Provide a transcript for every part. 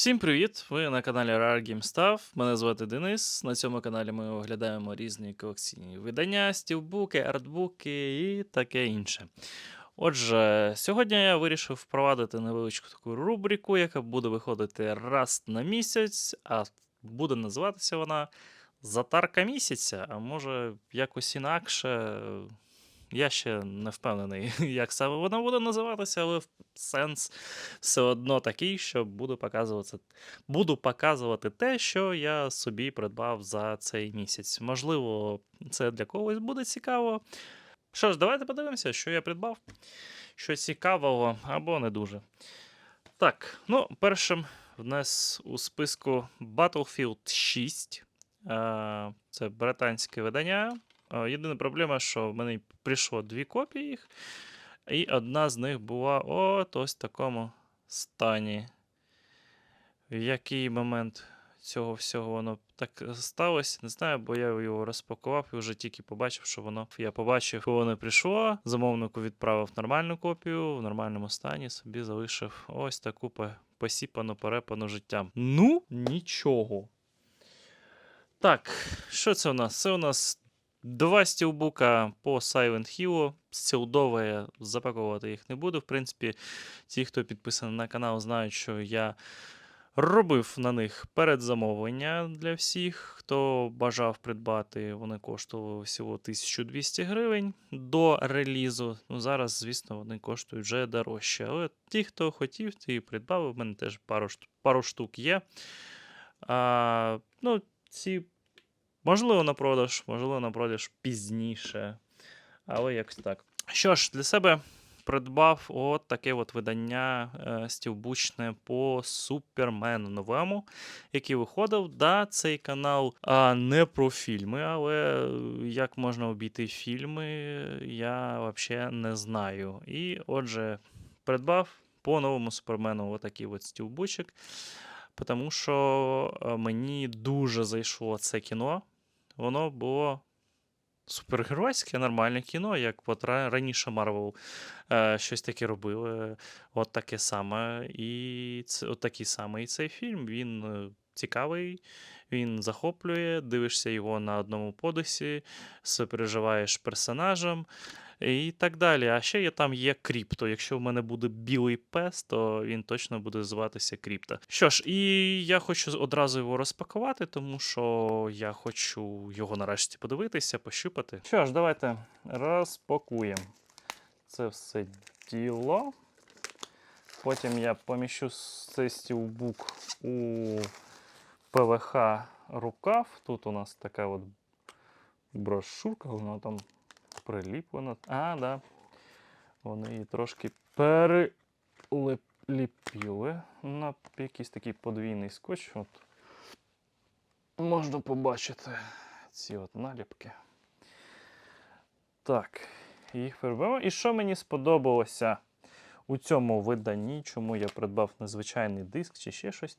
Всім привіт! Ви на каналі Rare Game Stuff. Мене звати Денис. На цьому каналі ми оглядаємо різні колекційні видання, стілбуки, артбуки і таке інше. Отже, сьогодні я вирішив впровадити невеличку таку рубрику, яка буде виходити раз на місяць, а буде називатися вона Затарка місяця, а може якось інакше. Я ще не впевнений, як саме вона буде називатися, але сенс все одно такий, що буду показувати, буду показувати те, що я собі придбав за цей місяць. Можливо, це для когось буде цікаво. Що ж, давайте подивимося, що я придбав. Що цікавого або не дуже. Так, ну, першим в нас у списку Battlefield 6. Е, Це британське видання. Е, Єдина проблема, що в мене прийшло дві копії їх, і одна з них була от ось в такому стані. В який момент цього всього воно так сталося, не знаю, бо я його розпакував і вже тільки побачив, що воно. Я побачив, коли воно прийшло. Замовнику відправив нормальну копію в нормальному стані, собі залишив ось таку посіпану, перепану життям. Ну, нічого. Так, що це у нас? Це у нас два стілбука по Silent Hill. Стілдове запаковувати їх не буду. В принципі, ті, хто підписаний на канал, знають, що я робив на них передзамовлення для всіх. Хто бажав придбати, вони коштували всього 1200 гривень до релізу. Ну, зараз, звісно, вони коштують вже дорожче. Але ті, хто хотів, ті і придбали. У мене теж пару, пару штук є. А, ну, ці Можливо, на продаж, можливо, на продаж пізніше. Але якось так. Що ж, для себе придбав от таке от видання е, стівбучне по Супермену новому, який виходив. Да, цей канал а, не про фільми, але е, як можна обійти фільми, я взагалі не знаю. І отже, придбав по новому Супермену отакий от стівбучик. Тому що е, мені дуже зайшло це кіно. Воно було супергеройське, нормальне кіно, як от раніше Марвел е, щось таке робили. От таке саме. І от такий самий цей фільм. Він е, цікавий, він захоплює, дивишся його на одному подисі, сопереживаєш персонажам. І так далі. А ще є, там є кріпто. Якщо в мене буде білий пес, то він точно буде зватися Кріпто. Що ж, і я хочу одразу його розпакувати, тому що я хочу його нарешті подивитися, пощупати. Що ж, давайте розпакуємо це все діло. Потім я поміщу цей стілбук у ПВХ рукав. Тут у нас така от брошурка, вона там приліплена. А, да. Вони її трошки переліпили на якийсь такий подвійний скотч. От. Можна побачити ці от наліпки. Так, їх перебимо. І що мені сподобалося у цьому виданні, чому я придбав незвичайний диск чи ще щось?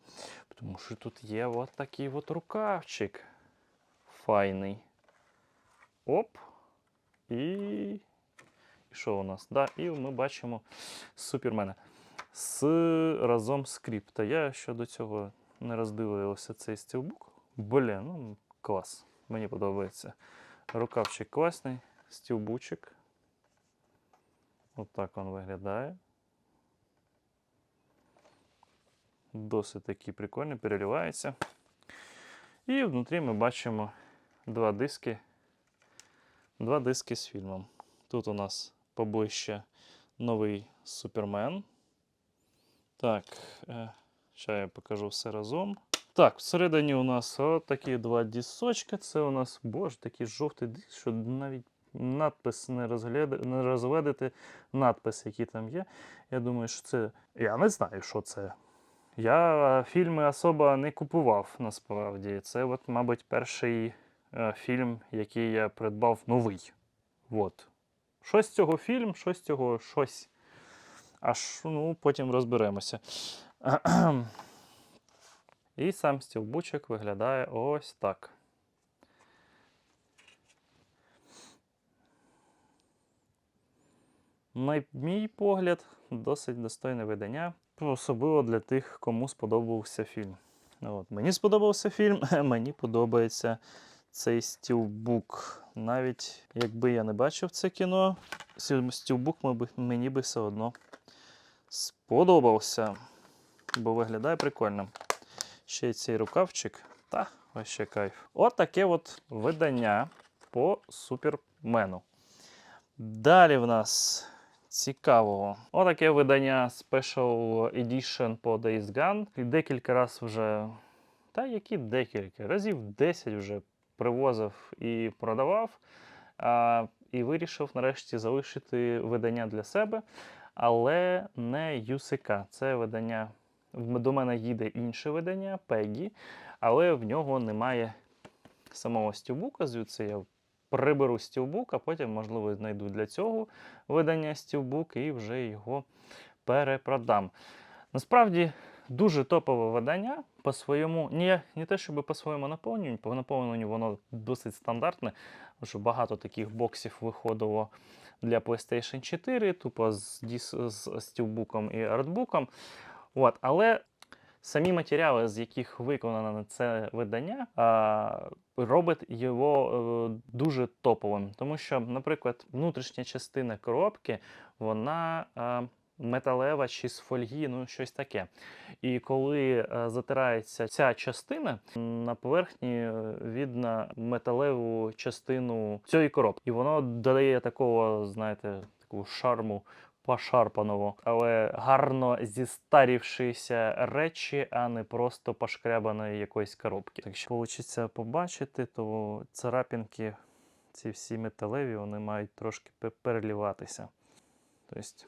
Тому що тут є от такий от рукавчик файний. Оп. І. І що у нас? Да, і ми бачимо Супермена з разом скрипта. Я щодо цього не роздивився цей стілбук. Блін, ну клас. Мені подобається. Рукавчик класний, стілбучик. Отак він виглядає. Досить такий прикольний, переливається. І внутрі ми бачимо два диски. Два диски з фільмом. Тут у нас поближче новий Супермен. Так, ще я покажу все разом. Так, всередині у нас такі два дісочки. Це у нас, боже, такий жовтий диск, що навіть надпис не, розгляда... не розгледити надпис, який там є. Я думаю, що це. Я не знаю, що це. Я фільми особо не купував насправді. Це, от, мабуть, перший фільм, який я придбав новий. От. Щось цього фільм, щось цього щось. Аж ну, потім розберемося. І сам стілбучик виглядає ось так. На мій погляд, досить достойне видання. особливо для тих, кому сподобався фільм. От. Мені сподобався фільм, мені подобається цей стілбук. Навіть якби я не бачив це кіно, стілбук мені би все одно сподобався. Бо виглядає прикольно. Ще й цей рукавчик. Та, вообще кайф. От таке от видання по супермену. Далі в нас цікавого. Отаке видання Special Edition по Days Gone. І Декілька разів вже. Та які декілька разів 10 вже привозив і продавав. І вирішив нарешті залишити видання для себе, але не UCK. Це видання. До мене їде інше видання Peggy, але в нього немає самого стілбука. Звідси я приберу стілбук, а потім, можливо, знайду для цього видання стілбук і вже його перепродам. Насправді дуже топове видання по своєму, не, не те, щоб по своєму наповненню, по наповненню воно досить стандартне, що багато таких боксів виходило для PlayStation 4, тупо з, діс- з стілбуком і артбуком. От, але самі матеріали, з яких виконано це видання, робить його е, дуже топовим. Тому що, наприклад, внутрішня частина коробки, вона е, металева чи з фольги, ну щось таке. І коли е, затирається ця частина, на поверхні е, видно металеву частину цієї коробки. І воно додає такого, знаєте, такого шарму пошарпаного, але гарно зістарівшися речі, а не просто пошкрябаної якоїсь коробки. Якщо вийде побачити, то царапінки, ці всі металеві, вони мають трошки переліватися. Тобто,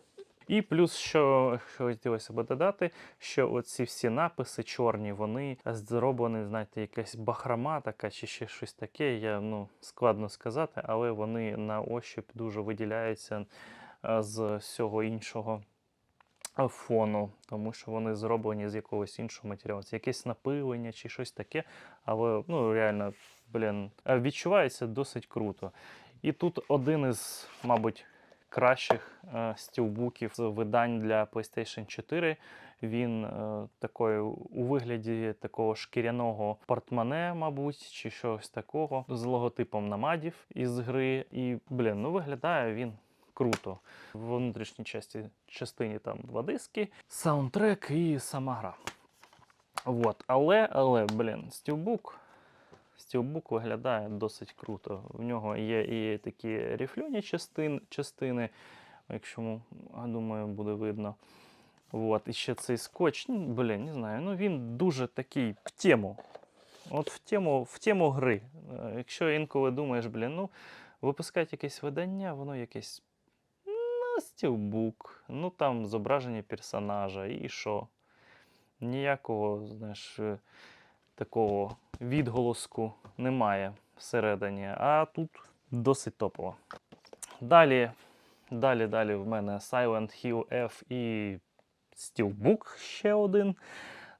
і плюс, що хотілося б додати, що оці всі написи чорні, вони зроблені, знаєте, якась бахрома така чи ще щось таке. Я ну складно сказати, але вони на ощупь дуже виділяються е, з всього іншого фону, тому що вони зроблені з якогось іншого матеріалу. Це якесь напилення чи щось таке, але ну реально, блін, е, відчувається досить круто. І тут один із, мабуть, кращих е, стілбуків з видань для PlayStation 4. Він е, такої у вигляді такого шкіряного портмоне, мабуть, чи щось такого, з логотипом намадів із гри. І, блін, ну виглядає він круто. В внутрішній часті, частині там два диски, саундтрек і сама гра. Вот. Але, але, блін, стілбук. Стілбук виглядає досить круто. В нього є і такі рифльоні частин, частини, якщо я думаю, буде видно. Вот. І ще цей скотч, ну, блін, не знаю, ну він дуже такий в тему. От в тему, в тему гри. Е, Якщо інколи думаєш, блін, ну, випускати якесь видання, воно якесь. Ну, стілбук, ну там зображення персонажа, і що? Ніякого, знаєш, е, такого відголоску немає всередині, а тут досить топово. Далі, далі, далі в мене Silent Hill F і Steelbook ще один.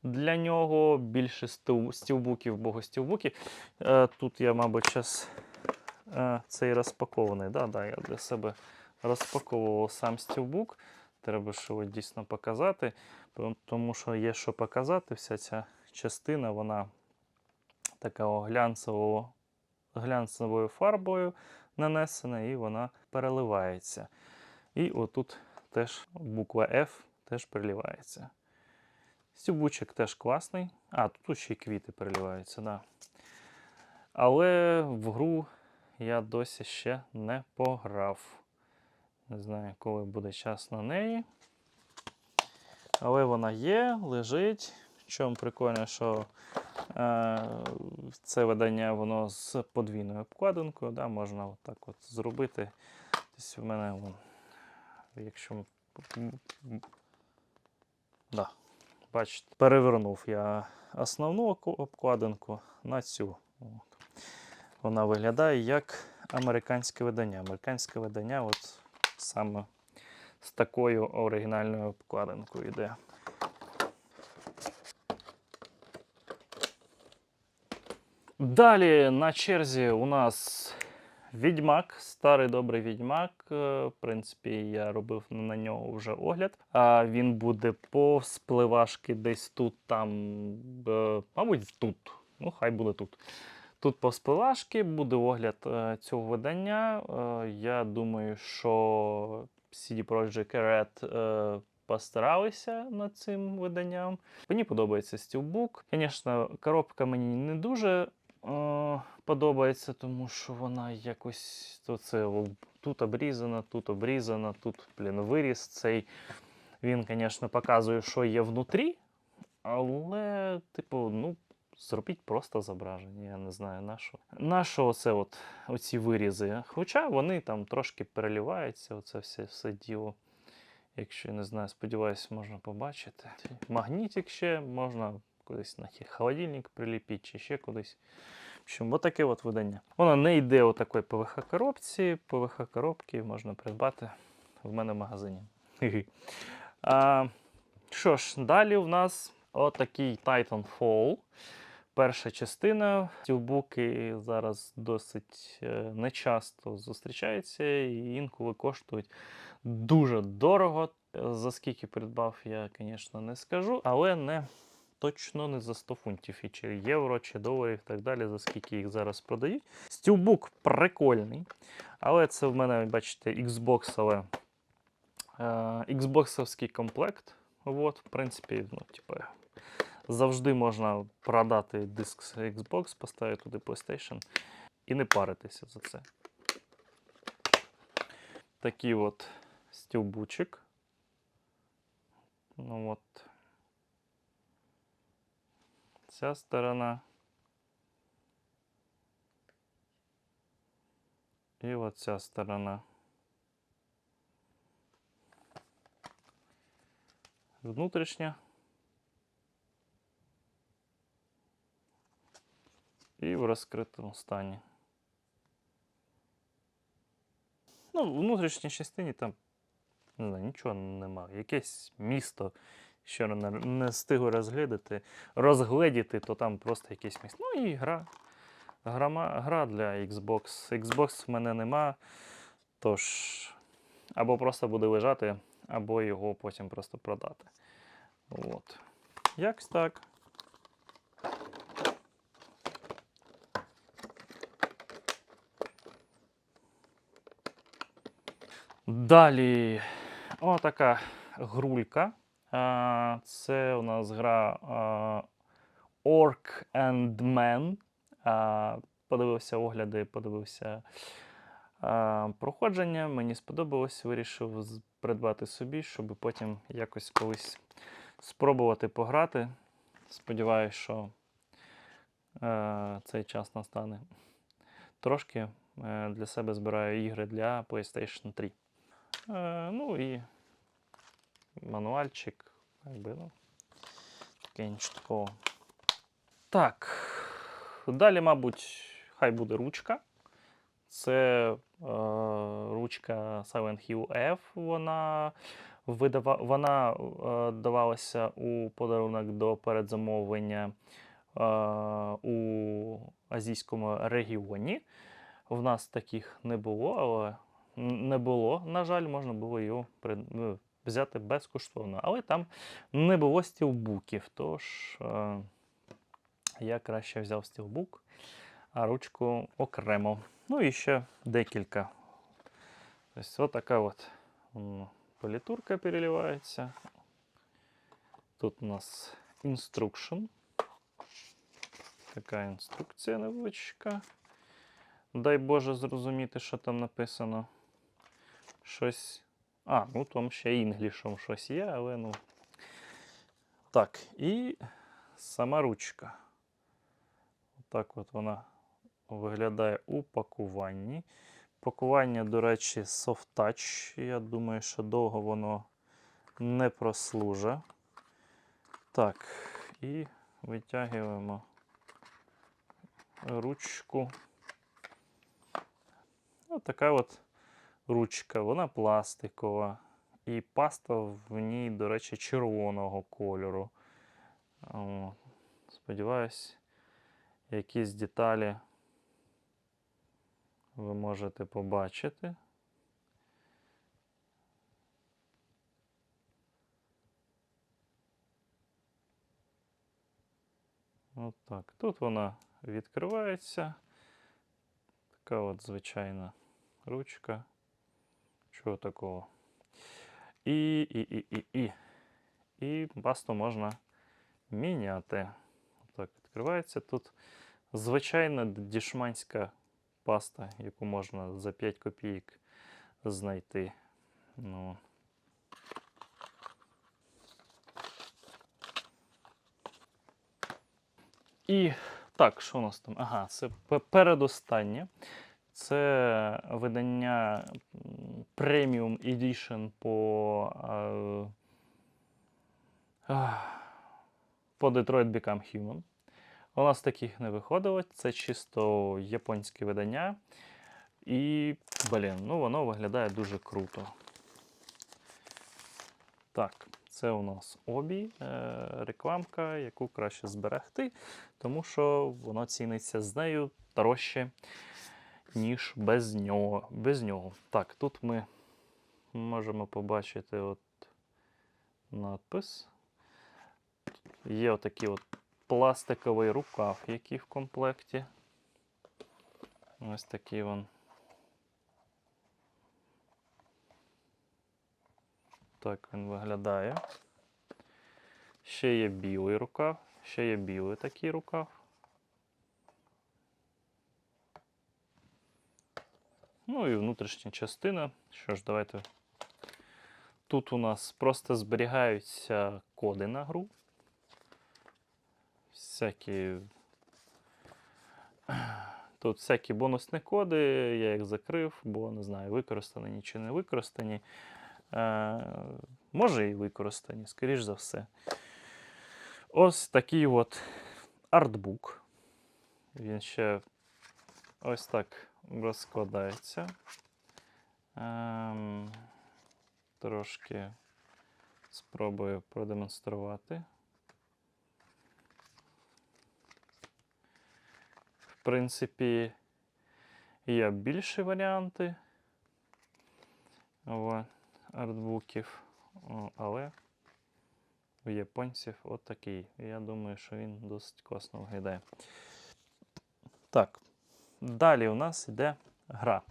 Для нього більше стілбуків, бого стілбуків. Е, тут я, мабуть, зараз е, цей розпакований. Да, да, я для себе розпаковував сам стілбук. Треба його дійсно показати, тому що є що показати. Вся ця частина, вона такого глянцевого, глянцевою фарбою нанесена, і вона переливається. І отут теж буква F теж переливається. Стюбучик теж класний. А, тут ще й квіти переливаються, да. Але в гру я досі ще не пограв. Не знаю, коли буде час на неї. Але вона є, лежить. Чому прикольно, що е, це видання воно з подвійною обкладинкою. Да, можна отак от зробити. Тобто в мене, вон, якщо да, бачите, перевернув я основну обкладинку на цю. От. Вона виглядає як американське видання. Американське видання, от саме з такою оригінальною обкладинкою йде. Далі на черзі у нас Відьмак, старий добрий відьмак. Е, В принципі, я робив на нього вже огляд. А він буде повз пливашки десь тут, там, е, мабуть, тут. Ну, хай буде тут. Тут повз пливашки буде огляд е, цього видання. Я думаю, що CD Projekt Red постаралися над цим виданням. Мені подобається Steelbook. Звісно, коробка мені не дуже е, подобається, тому що вона якось то це, тут обрізана, тут обрізана, тут блін, виріз цей. Він, звісно, показує, що є внутрі, але, типу, ну, зробіть просто зображення. Я не знаю на що. На що оце от, оці вирізи? Хоча вони там трошки переливаються, оце все, все діло. Якщо я не знаю, сподіваюся, можна побачити. Магнітик ще можна кудись на холодильник приліпити чи ще кудись. В общем, отаке от видання. Воно не йде у такої ПВХ-коробці. ПВХ-коробки можна придбати в мене в магазині. А, що ж, далі в нас отакий Titanfall. Перша частина. Стілбуки зараз досить е, нечасто зустрічаються і інколи коштують дуже дорого. Е, За скільки придбав, я, звісно, не скажу, але не точно не за 100 фунтів і чи євро, чи доларів і так далі, за скільки їх зараз продають. Стілбук прикольний, але це в мене, бачите, Xbox, але е, Xboxовський комплект. От, в принципі, ну, типу, завжди можна продати диск Xbox, поставити туди PlayStation і не паритися за це. Такий от стілбучик. Ну от. Ця сторона. І оця сторона. Внутрішня. І в розкритому стані. Ну, в внутрішній частині там не знаю, нічого немає. Якесь місто, що не, не встигу розглядати, розгледіти, то там просто якесь місто. Ну і гра. Грама, гра для Xbox. Xbox в мене нема. Тож, або просто буде лежати, або його потім просто продати. От. Якось так. Далі отака грулька. Це у нас гра Orc and Man. Подивився огляди, подивився проходження. Мені сподобалось, вирішив придбати собі, щоб потім якось колись спробувати пограти. Сподіваюсь, що е, цей час настане. Трошки е, для себе збираю ігри для PlayStation 3. Е, ну і мануальчик, якби, ну, таке нічого такого. Так. Далі, мабуть, хай буде ручка. Це е, ручка Silent Hill F. Вона, видава, вона е, давалася у подарунок до передзамовлення е, у азійському регіоні. В нас таких не було, але не було. На жаль, можна було його ну, взяти безкоштовно. Але там не було стілбуків. Тож е, я краще взяв стілбук, а ручку окремо. Ну і ще декілька. Ось така от політурка переливається. Тут у нас instruction. Така інструкція невеличка. Дай Боже зрозуміти, що там написано. Щось. А, ну там ще інглішом щось є, але ну. Так, і сама ручка. Так от вона виглядає у пакуванні. Пакування, до речі, soft touch. Я думаю, що довго воно не прослужить. Так, і витягуємо ручку. Ось така от ручка, вона пластикова. І паста в ній, до речі, червоного кольору. О, сподіваюсь, якісь деталі ви можете побачити. От так. Тут вона відкривається. Така от звичайна ручка. Чого такого? І, і, і, і, і. І пасту можна міняти. Так, відкривається. Тут звичайна дішманська паста, яку можна за 5 копійок знайти. Ну. І так, що у нас там? Ага, це пе- передостаннє. Це видання Premium Edition по, е, по Detroit Become Human. У нас таких не виходило. Це чисто японське видання. І, блін, ну воно виглядає дуже круто. Так, це у нас обій, е, рекламка, яку краще зберегти, тому що воно ціниться з нею дорожче, ніж без нього. без нього. Так, тут ми можемо побачити от надпис. Є отакий от пластиковий рукав, який в комплекті. Ось такий він. Так він виглядає. Ще є білий рукав, ще є білий такий рукав. Ну і внутрішня частина. Що ж, давайте. Тут у нас просто зберігаються коди на гру. Всякі. Тут всякі бонусні коди, я їх закрив, бо не знаю, використані чи не використані. Е, може і використані, скоріш за все. Ось такий от артбук. Він ще ось так розкладається. Ем, трошки спробую продемонструвати. В принципі, є більші варіанти. От артбуків, але у японців отакий. Я думаю, що він досить класно виглядає. Так, далі у нас йде гра.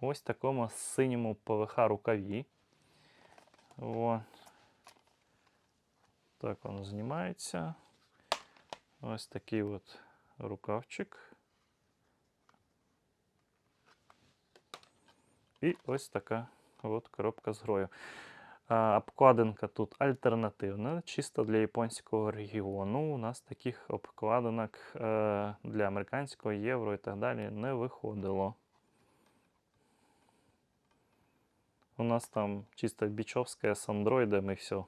Ось такому синьому ПВХ рукаві. О. Так воно знімається. Ось такий от рукавчик. І ось така От коробка з грою. Обкладинка тут альтернативна, чисто для японського регіону. У нас таких обкладинок е, для американського євро і так далі не виходило. У нас там чисто бічовська з андроїдами і все.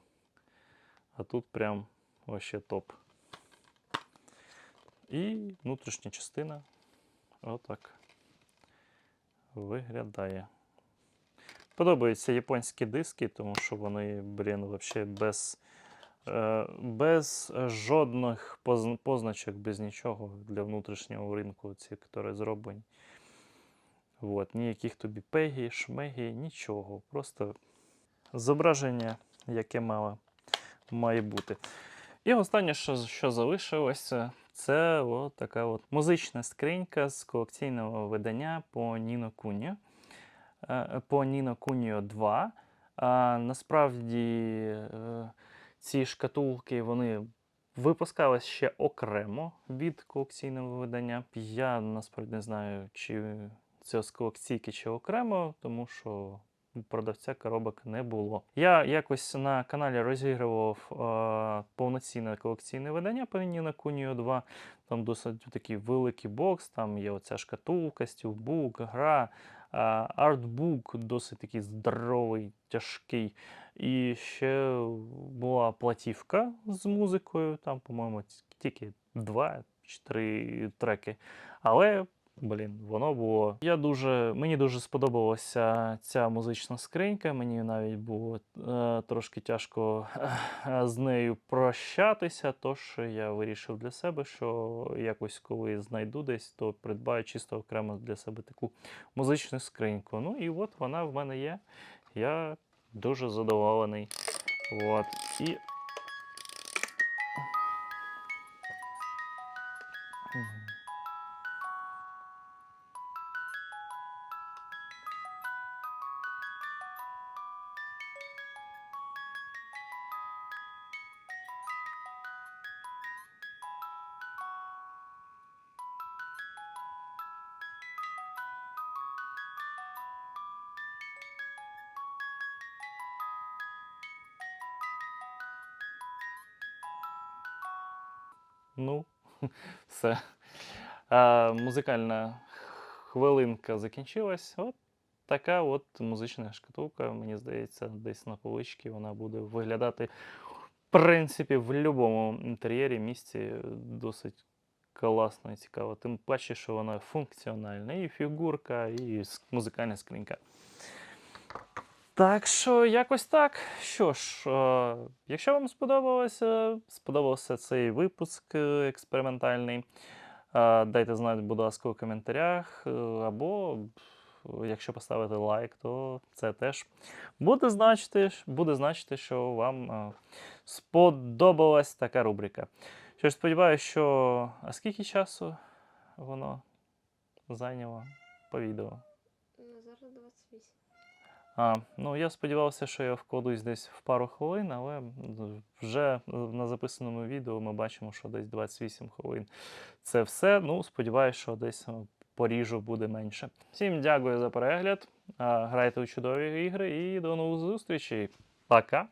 А тут прям вообще топ. І внутрішня частина отак виглядає. Подобаються японські диски, тому що вони, блін, вообще без, е, без жодних позначок, без нічого для внутрішнього ринку, ці, які зроблені. Вот, ніяких тобі пегі, шмегі, нічого. Просто зображення, яке мало, має бути. І останнє, що, що залишилося, це от така от музична скринька з колекційного видання по Ніно Куні. Е, по Ніно Куніо 2. А, насправді е, ці шкатулки вони випускались ще окремо від колекційного видання. Я насправді не знаю, чи це з колекційки чи окремо, тому що продавця коробок не було. Я якось на каналі розігрував е, повноцінне колекційне видання по Ніно Куніо 2. Там досить такий великий бокс, там є оця шкатулка, стілбук, гра. Артбук досить такий здоровий, тяжкий. І ще була платівка з музикою, там, по-моєму, тільки два чи три треки. Але Блін, воно було. Я дуже, мені дуже сподобалася ця музична скринька. Мені навіть було е, трошки тяжко е, з нею прощатися. Тож я вирішив для себе, що якось коли знайду десь, то придбаю чисто окремо для себе таку музичну скриньку. Ну і от вона в мене є. Я дуже задоволений. От. І. Ну, все. А, музикальна хвилинка закінчилась. От така от музична шкатулка. Мені здається, десь на поличці вона буде виглядати, в принципі, в будь-якому інтер'єрі місці досить класно і цікаво. Тим паче, що вона функціональна. І фігурка, і с- музикальна скринька. Так що якось так. Що ж, е, якщо вам сподобалося, сподобався цей випуск е, експериментальний, е, дайте знати, будь ласка, у коментарях. Або якщо поставити лайк, то це теж буде значити, буде значити що вам сподобалась така рубрика. Що ж, сподіваюся, що. А скільки часу воно зайняло по відео? Ну, зараз 28. А, ну я сподівався, що я вкладусь десь в пару хвилин, але вже е, на записаному відео ми бачимо, що десь 28 хвилин. Це все. Ну, сподіваюся, що десь е, поріжу буде менше. Всім дякую за перегляд. а, Грайте у чудові ігри і до нових зустрічей. Пока!